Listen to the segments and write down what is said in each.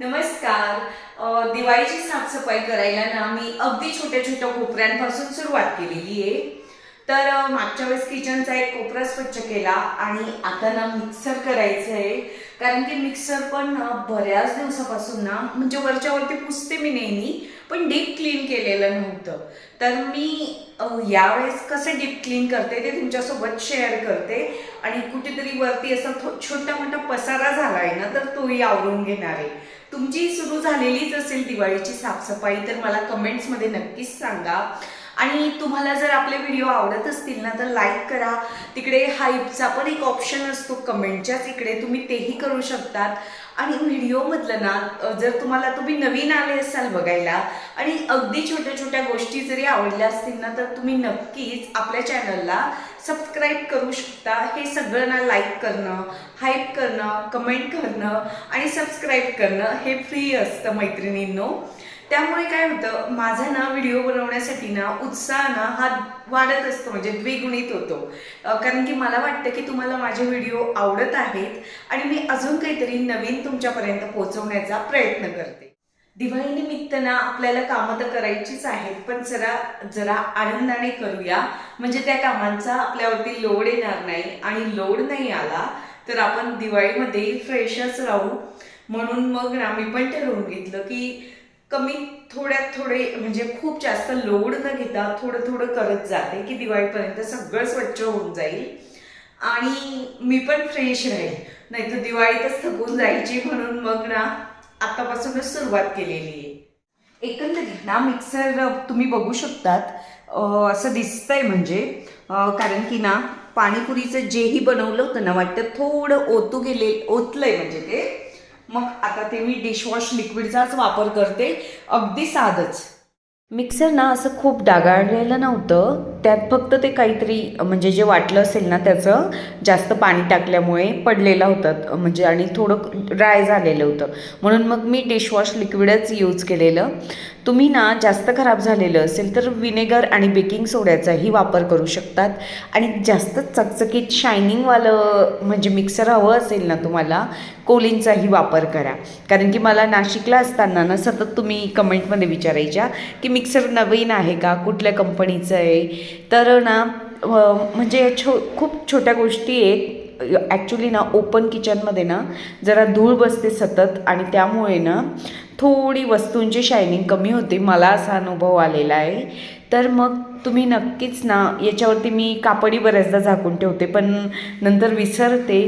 नमस्कार. दिवाळीची साफसफाई करायला ना मी अगदी छोट्या छोट्या कोपऱ्यांपासून सुरुवात केलेली आहे. तर मागच्या वेळेस किचनचा एक कोपरा स्वच्छ केला आणि आता ना मिक्सर करायचं आहे. कारण की मिक्सर पण ना बऱ्याच दिवसापासून ना म्हणजे वरच्या वरती पुसते मी नेहमी पण डीप क्लीन केलेलं नव्हतं. तर मी यावेळेस कसं डीप क्लीन करते ते तुमच्यासोबत शेअर करते. आणि कुठेतरी वरती असा थो- छोटा मोठा पसारा झाला आहे ना तर तोही आवरून घेणार आहे. तुमची सुरू झालेलीच असेल दिवाळीची साफसफाई तर मला कमेंट्समध्ये नक्कीच सांगा. आणि तुम्हाला जर आपले व्हिडिओ आवडत असतील ना तर लाईक करा. तिकडे हाईपचा पण एक ऑप्शन असतो कमेंटच्याच इकडे तुम्ही तेही करू शकतात. आणि व्हिडिओमधलं ना जर तुम्हाला तुम्ही नवीन आले असाल बघायला आणि अगदी छोट्या छोट्या गोष्टी जरी आवडल्या असतील ना तर तुम्ही नक्कीच आपल्या चॅनलला सबस्क्राईब करू शकता. हे सगळ्यांना लाईक करणं हाईप करणं कमेंट करणं आणि सबस्क्राईब करणं हे फ्री असतं मैत्रिणींनो. त्यामुळे काय होतं माझा ना व्हिडिओ बनवण्यासाठी ना उत्साह ना हा वाढत असतो म्हणजे द्विगुणित होतो. कारण की मला वाटतं की तुम्हाला माझे व्हिडिओ आवडत आहेत आणि मी अजून काहीतरी नवीन तुमच्यापर्यंत पोहोचवण्याचा प्रयत्न करते. दिवाळीनिमित्त ना आपल्याला कामं तर करायचीच आहेत पण जरा जरा आनंदाने करूया. म्हणजे त्या कामांचा आपल्यावरती लोड येणार नाही आणि लोड नाही आला तर आपण दिवाळीमध्ये फ्रेशच राहू. म्हणून मग ना मी पण ठरवून घेतलं की कमी थोड्यात थोडे म्हणजे खूप जास्त लोड न घेता थोडं थोडं करत जाते की दिवाळीपर्यंत सगळं स्वच्छ होऊन जाईल. आणि मी पण फ्रेश राहील नाही तर दिवाळीतच थकून जायची म्हणून मग ना आतापासूनच सुरुवात केलेली आहे. एकंदरीत ना मिक्सर तुम्ही बघू शकतात. असं दिसतंय म्हणजे कारण की ना पाणीपुरीचं जेही बनवलं होतं ना वाटतं थोडं ओतू गेले ओतलंय म्हणजे ते. मग आता ते मी डिशवॉश लिक्विडचाच वापर करते. अगदी साधच. मिक्सर ना असं खूप डागाळलेलं नव्हतं. त्यात फक्त ते काहीतरी म्हणजे जे वाटलं असेल ना त्याचं जास्त पाणी टाकल्यामुळे पडलेलं होतं. म्हणजे आणि थोडं ड्राय झालेलं होतं. म्हणून मग मी डिशवॉश लिक्विडच यूज केलेलं. तुम्ही ना जास्त खराब झालेलं असेल तर विनेगर आणि बेकिंग सोड्याचाही वापर करू शकतात. आणि जास्त चकचकीत शायनिंगवालं म्हणजे मिक्सर हवं असेल ना तुम्हाला कोलिनचाही वापर करा. कारण की मला नाशिकला असताना ना सतत तुम्ही कमेंटमध्ये विचारायच्या की मिक्सर नवीन आहे का? कुठल्या कंपनीचं आहे? तर ना म्हणजे छो खूप छोट्या गोष्टी आहेत ॲक्च्युली ना ओपन किचनमध्ये ना जरा धूळ बसते सतत आणि त्यामुळे ना थोडी वस्तूंची शायनिंग कमी होते. मला असा अनुभव आलेला आहे. तर मग तुम्ही नक्कीच ना याच्यावरती मी कापडी बऱ्याचदा झाकून ठेवते पण नंतर विसरते.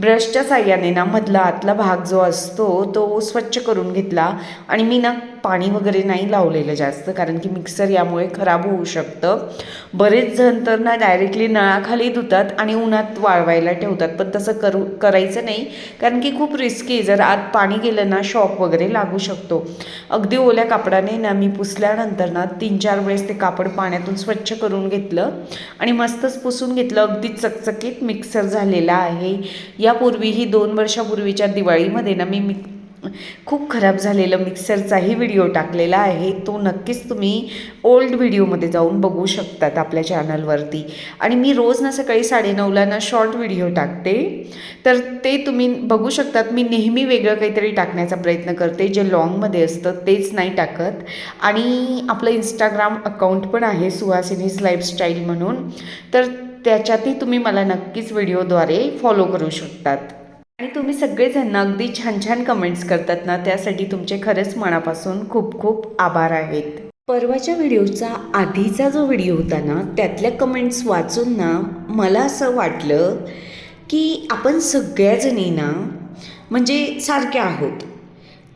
ब्रशच्या साह्याने ना मधला आतला भाग जो असतो तो स्वच्छ करून घेतला आणि मी ना पाणी वगैरे नाही लावलेलं जास्त कारण की मिक्सर यामुळे खराब होऊ शकतं. बरेच जण तर ना डायरेक्टली नळाखाली धुतात आणि उन्हात वाळवायला ठेवतात पण तसं करू करायचं नाही कारण की खूप रिस्की जर आत पाणी गेलं ना शॉक वगैरे लागू शकतो. अगदी ओल्या कापडाने ना मी पुसल्यानंतर ना तीन चार वेळेस ते कापड पाण्यातून स्वच्छ करून घेतलं आणि मस्तच पुसून घेतलं. अगदी चकचकीत मिक्सर झालेला आहे. यापूर्वीही दोन वर्षापूर्वीच्या दिवाळीमध्ये ना मी मिक खूप खराब झालेलं मिक्सरचाही व्हिडिओ टाकलेला आहे. तो नक्कीच तुम्ही ओल्ड व्हिडिओमध्ये जाऊन बघू शकतात आपल्या चॅनलवरती आणि मी रोज ना सकाळी साडेनऊला ना शॉर्ट व्हिडिओ टाकते. तर ते तुम्ही बघू शकतात. मी नेहमी वेगळं काहीतरी टाकण्याचा प्रयत्न करते. जे लॉंगमध्ये असतं तेच नाही टाकत. आणि आपलं इंस्टाग्राम अकाउंट पण आहे सुहासिनीज लाईफस्टाईल म्हणून. तर त्याच्यातही तुम्ही मला नक्कीच व्हिडिओद्वारे फॉलो करू शकतात. आणि तुम्ही सगळेजण अगदी छान छान कमेंट्स करतात ना त्यासाठी तुमचे खरंच मनापासून खूप खूप आभार आहेत. परवाच्या व्हिडिओचा आधीचा जो व्हिडिओ होता ना त्यातल्या कमेंट्स वाचून ना मला असं वाटलं की आपण सगळ्याजणी ना म्हणजे सारख्या आहोत.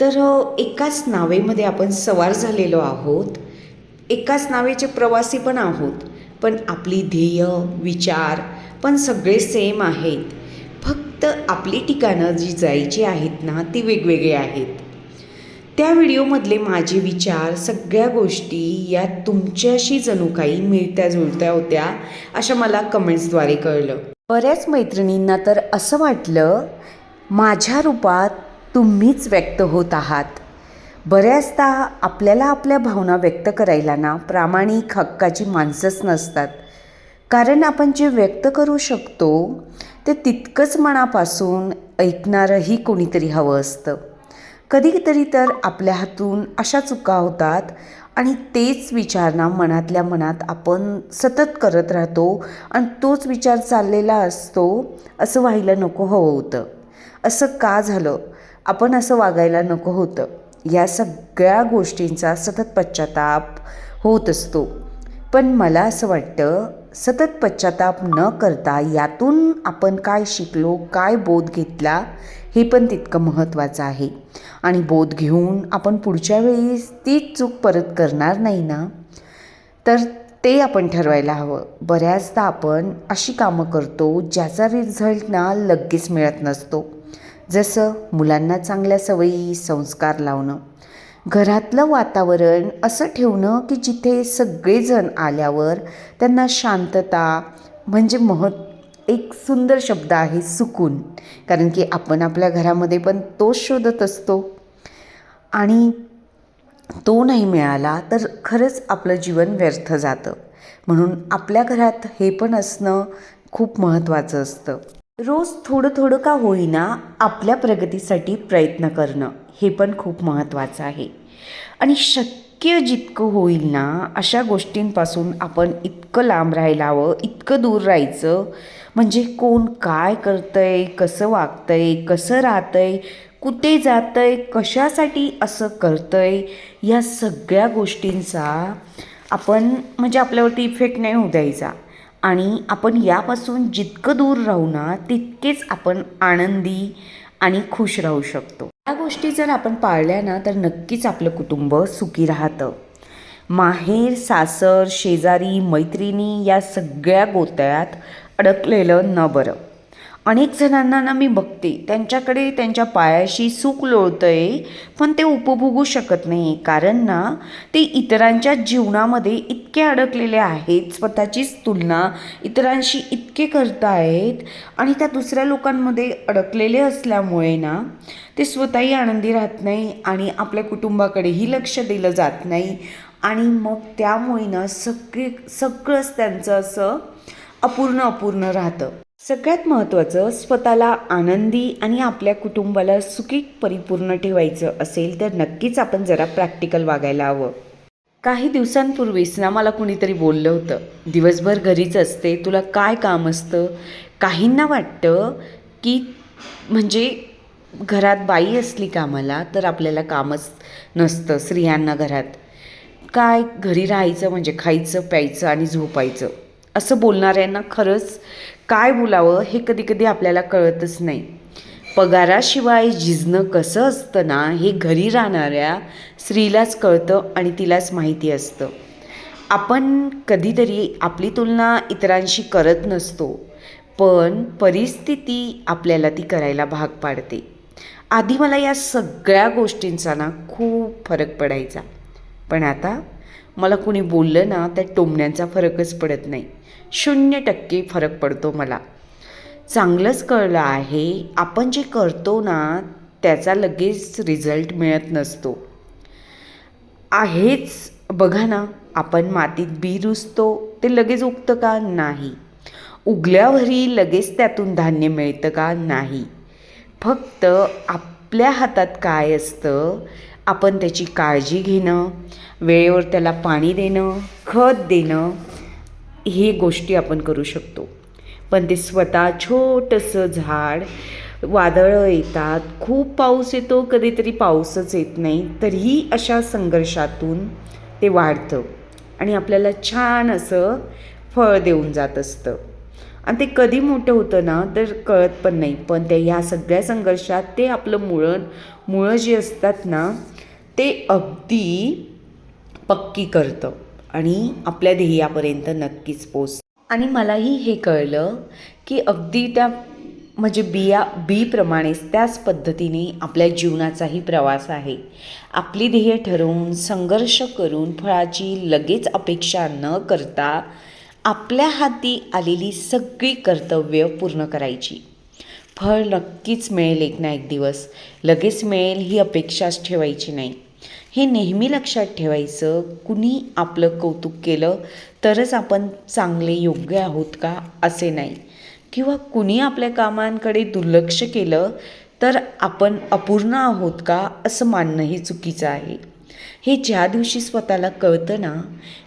तर एकाच नावेमध्ये आपण सवार झालेलो आहोत. एकाच नावेचे प्रवासी पण आहोत. पण आपली ध्येय विचार पण सगळे सेम आहेत. तर आपली ठिकाणं जी जायची आहेत ना ती वेगवेगळी आहेत. त्या व्हिडिओमधले माझे विचार सगळ्या गोष्टी या तुमच्याशी जणू काही मिळत्या जुळत्या होत्या अशा मला कमेंट्सद्वारे कळलं. बऱ्याच मैत्रिणींना तर असं वाटलं माझ्या रूपात तुम्हीच व्यक्त होत आहात. बऱ्याचदा आपल्याला आपल्या भावना व्यक्त करायला ना प्रामाणिक हक्काची माणसंच नसतात. कारण आपण जे व्यक्त करू शकतो ते तितकंच मनापासून ऐकणारंही कोणीतरी हवं असतं. कधीतरी तर आपल्या हातून अशा चुका होतात आणि तेच विचार ना मनातल्या मनात आपण सतत करत राहतो आणि तोच विचार चाललेला असतो असं व्हायला नको हवं होतं. असं का झालं? आपण असं वागायला नको होतं. या सगळ्या गोष्टींचा सतत पश्चाताप होत असतो. पण मला असं वाटतं सतत पश्चाताप न करता यातून आपण काय शिकलो काय बोध घेतला हे पण तितकं महत्त्वाचं आहे. आणि बोध घेऊन आपण पुढच्या वेळीस तीच चूक परत करणार नाही ना? तर ते आपण ठरवायला हवं. बऱ्याचदा आपण अशी कामं करतो ज्याचा रिझल्ट ना लगेच मिळत नसतो. जसं मुलांना चांगल्या सवयी संस्कार लावणं. घरातलं वातावरण असं ठेवणं की जिथे सगळेजण आल्यावर त्यांना शांतता म्हणजे महत् एक सुंदर शब्द आहे सुकून. कारण की आपण आपल्या घरामध्ये पण तोच शोधत असतो. आणि तो नाही मिळाला तर खरंच आपलं जीवन व्यर्थ जातं. म्हणून आपल्या घरात हे पण असणं खूप महत्त्वाचं असतं. रोज थोडं थोडं का होईना आपल्या प्रगतीसाठी प्रयत्न करणं हे पण खूप महत्त्वाचं आहे. आणि शक्य जितकं होईल ना अशा गोष्टींपासून आपण इतकं लांब राहायला हवं इतकं दूर राहायचं. म्हणजे कोण काय करतंय कसं वागतंय कसं राहतंय कुठे जातंय कशासाठी असं करतंय या सगळ्या गोष्टींचा आपण म्हणजे आपल्यावरती इफेक्ट नाही होऊ द्यायचा. आणि आपण यापासून जितकं दूर राहू ना तितकेच आपण आनंदी आणि खुश राहू शकतो. या गोष्टी जर आपण पाळल्या ना तर नक्कीच आपलं कुटुंब सुखी राहतं. माहेर सासर शेजारी मैत्रिणी या सगळ्या गोत्यात अडकलेलं न बरं. अनेक जणांना ना मी बघते. त्यांच्याकडे त्यांच्या पायाशी सुख लोळतं आहे पण ते उपभोगू शकत नाही कारण ना ते इतरांच्या जीवनामध्ये इतके अडकलेले आहेत स्वतःचीच तुलना इतरांशी इतके करतायत आणि त्या दुसऱ्या लोकांमध्ये अडकलेले असल्यामुळे ना ते स्वतःही आनंदी राहत नाही आणि आपल्या कुटुंबाकडेही लक्ष दिलं जात नाही. आणि मग त्यामुळे ना सगळे सगळंच त्यांचं असं अपूर्ण अपूर्ण राहतं. सगळ्यात महत्त्वाचं स्वतःला आनंदी आणि आपल्या कुटुंबाला सुखी परिपूर्ण ठेवायचं असेल तर नक्कीच आपण जरा प्रॅक्टिकल वागायला हवं. काही दिवसांपूर्वीच ना मला कुणीतरी बोललं होतं. दिवसभर घरीच असते तुला काय काम असतं? काहींना वाटतं की म्हणजे घरात बाई असली कामाला तर आपल्याला कामच नसतं स्त्रियांना घरात. काय घरी राहायचं म्हणजे खायचं प्यायचं आणि झोपायचं. असं बोलणाऱ्यांना खरंच काय बोलावं हे कधी कधी आपल्याला कळतच नाही. पगाराशिवाय झिजणं कसं असतं ना हे घरी राहणाऱ्या स्त्रीलाच कळतं आणि तिलाच माहिती असतं. आपण कधीतरी आपली तुलना इतरांशी करत नसतो पण परिस्थिती आपल्याला ती करायला भाग पाडते. आधी मला या सगळ्या गोष्टींचा ना खूप फरक पडायचा. पण आता मला कुणी बोललं ना त्या टोमण्यांचा फरकच पडत नाही. शून्य टक्के फरक पडतो मला. चांगलंच कळलं आहे आपण जे करतो ना त्याचा लगेच रिझल्ट मिळत नसतो. आहेच बघा ना आपण मातीत बी रुजतो ते लगेच उगतं का नाही? उगल्यावरही लगेच त्यातून धान्य मिळतं का नाही? फक्त आपल्या हातात काय असतं आपण त्याची काळजी घेणं वेळेवर त्याला पाणी देणं खत देणं हे गोष्टी आपण करू शकतो. पण ते स्वतः छोटंसं झाड वादळं येतात खूप पाऊस येतो कधीतरी पाऊसच येत नाही तरीही अशा संघर्षातून ते वाढतं आणि आपल्याला छान असं फळ देऊन जात असतं. आणि ते कधी मोठं होतं ना तर कळत पण नाही. पण ते ह्या सगळ्या संघर्षात ते आपलं मुळं मुळं जी असतात ना ते अगदी पक्की करतं. आणि आपल्या ध्येयापर्यंत नक्कीच पोच. आणि मलाही हे कळलं की अगदी त्या म्हणजे बिया बीप्रमाणेच त्याच पद्धतीने आपल्या जीवनाचाही प्रवास आहे. आपली ध्येय ठरवून संघर्ष करून फळाची लगेच अपेक्षा न करता आपल्या हाती आलेली सगळी कर्तव्य पूर्ण करायची. फळ नक्कीच मिळेल एक ना एक दिवस. लगेच मिळेल ही अपेक्षाच ठेवायची नाही. हे नेहमी लक्षात ठेवायचं कुणी आपलं कौतुक केलं तरच आपण चांगले योग्य आहोत का असे नाही. किंवा कुणी आपल्या कामांकडे दुर्लक्ष केलं तर आपण अपूर्ण आहोत का असं मानणं हे चुकीचं आहे. हे ज्या दिवशी स्वतःला कळतं ना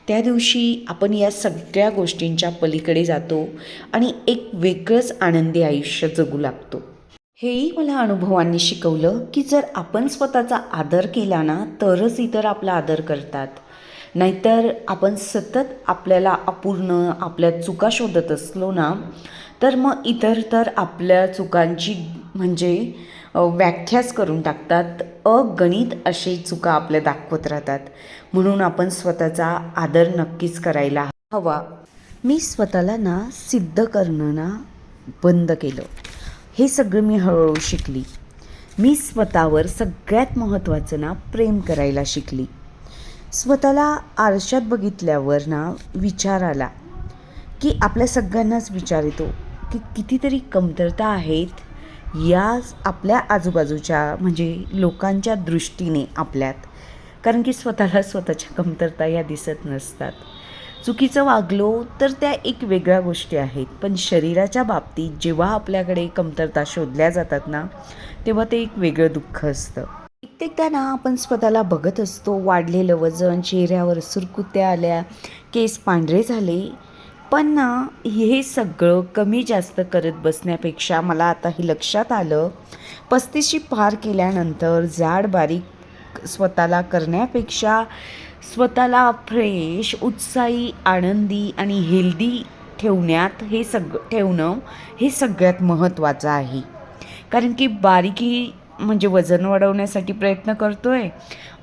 त्या दिवशी आपण या सगळ्या गोष्टींच्या पलीकडे जातो आणि एक वेगळंच आनंदी आयुष्य जगू लागतो. हेही मला अनुभवांनी शिकवलं की जर आपण स्वतःचा आदर केला ना तरच इतर आपला आदर करतात. नाहीतर आपण सतत आपल्याला अपूर्ण आपल्या चुका शोधत असलो ना तर मग इतर तर आपल्या चुकांची म्हणजे व्याख्याच करून टाकतात. अगणित असे चुका आपल्या दाखवत राहतात. म्हणून आपण स्वतःचा आदर नक्कीच करायला हवा. मी स्वतःला ना सिद्ध करणं ना बंद केलं. हे सगळं मी हळूहळू शिकली. मी स्वतःवर सगळ्यात महत्त्वाचं ना प्रेम करायला शिकली. स्वतःला आरशात बघितल्यावर ना विचार आला की आपल्या सगळ्यांनाच विचार येतो की कितीतरी कमतरता आहेत या आपल्या आजूबाजूच्या म्हणजे लोकांच्या दृष्टीने आपल्यात. कारण की स्वतःला स्वतःच्या कमतरता या दिसत नसतात. चुकीचं वागलो तर त्या एक वेगळ्या गोष्टी आहेत. पण शरीराच्या बाबतीत जेव्हा आपल्याकडे कमतरता शोधल्या जातात ना तेव्हा ते एक वेगळं दुःख असतं. कित्येकदा ना आपण स्वतःला बघत असतो वाढलेलं वजन चेहऱ्यावर सुरकुत्या आल्या केस पांढरे झाले. पण ना हे सगळं कमी जास्त करत बसण्यापेक्षा मला आता हे लक्षात आलं पस्तीसशी पार केल्यानंतर जाड बारीक स्वतःला करण्यापेक्षा स्वतःला फ्रेश उत्साही आनंदी आणि हेल्दी ठेवण्यात हे सग ठेवणं हे सगळ्यात महत्त्वाचं आहे. कारण की बारीकी म्हणजे वजन वाढवण्यासाठी प्रयत्न करतो आहे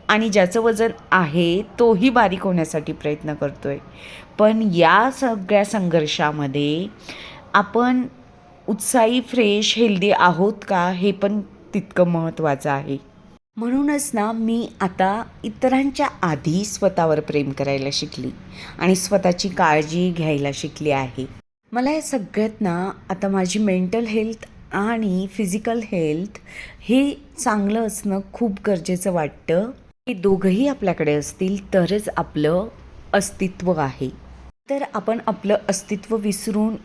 आणि ज्याचं वजन आहे तोही बारीक होण्यासाठी प्रयत्न करतो आहे पण या सगळ्या संघर्षामध्ये आपण उत्साही फ्रेश हेल्दी आहोत का हे पण तितकं महत्त्वाचं आहे. म्हणूनच ना मी आता इतरांच्या आधी स्वतःवर प्रेम करायला शिकली आणि स्वतःची काळजी घ्यायला शिकली आहे. मला या सगळ्यात ना आता माझी मेंटल हेल्थ आणि फिजिकल हेल्थ हे चांगलं असणं खूप गरजेचं वाटतं. हे दोघंही आपल्याकडे असतील तरच आपलं अस्तित्व आहे. तर आपण आपलं अस्तित्व विसरून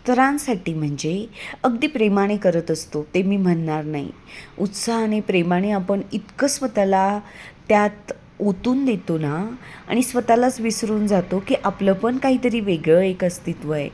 इतरांसाठी म्हणजे अगदी प्रेमाने करत असतो ते मी म्हणणार नाही. उत्साहाने प्रेमाने आपण इतकं स्वतःला त्यात ओतून देतो ना आणि स्वतःलाच विसरून जातो की आपलं पण काहीतरी वेगळं एक अस्तित्व आहे.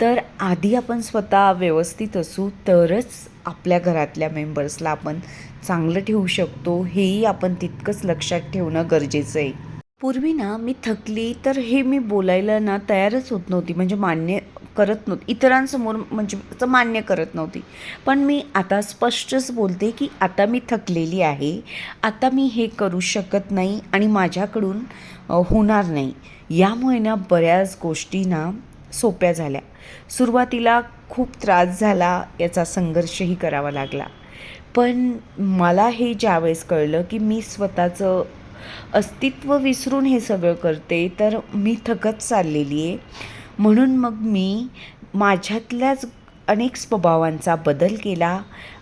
तर आधी आपण स्वतः व्यवस्थित असू तरच आपल्या घरातल्या मेंबर्सला आपण चांगलं ठेवू शकतो हेही आपण तितकंच लक्षात ठेवणं गरजेचं आहे. पूर्वी ना मी थकली तर हे मी बोलायला ना तयारच होत नव्हती. म्हणजे मान्य करत नव्हती. इतरांसमोर म्हणजे मान्य करत नव्हती. पण मी आता स्पष्टच बोलते की आता मी थकलेली आहे. आता मी हे करू शकत नाही आणि माझ्याकडून होणार नाही. यामुळे ना बऱ्याच गोष्टींना सोप्या झाल्या. सुरुवातीला खूप त्रास झाला याचा संघर्षही करावा लागला. पण मला हे ज्यावेळेस कळलं की मी स्वतःचं अस्तित्व विसरून हे सगळं करते तर मी थकत चाललेली आहे. म्हणून मग मी माझ्यातल्याच अनेक स्वभावांचा बदल केला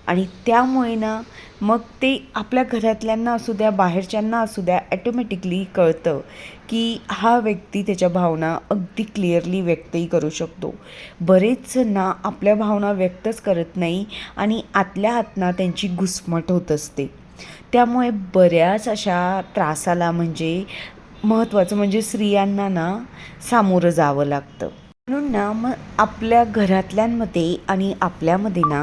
आणि त्यामुळे ना मग ते आपल्या घरातल्यांना असू द्या बाहेरच्यांना असू द्या ॲटोमॅटिकली कळतं की हा व्यक्ती त्याच्या भावना अगदी क्लिअरली व्यक्तही करू शकतो. बरेच ना आपल्या भावना व्यक्तच करत नाही आणि आतल्या आतना त्यांची घुसमट होत असते. त्यामुळे बऱ्याच अशा त्रासाला म्हणजे महत्त्वाचं म्हणजे स्त्रियांना ना सामोरं जावं लागतं. म्हणून ना मग आपल्या घरातल्यांमध्ये आणि आपल्यामध्ये ना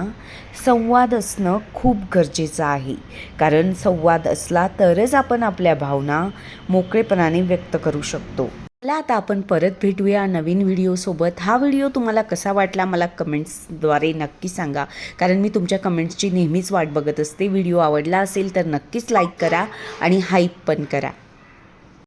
संवाद असणं खूप गरजेचं आहे. कारण संवाद असला तरच आपण आपल्या भावना मोकळेपणाने व्यक्त करू शकतो. मला आता आपण परत भेटूया नवीन व्हिडिओसोबत हा व्हिडिओ तुम्हाला कसा वाटला मला कमेंट्सद्वारे नक्की सांगा. कारण मी तुमच्या कमेंट्सची नेहमीच वाट बघत असते. व्हिडिओ आवडला असेल तर नक्कीच लाईक करा आणि हाईप पण करा.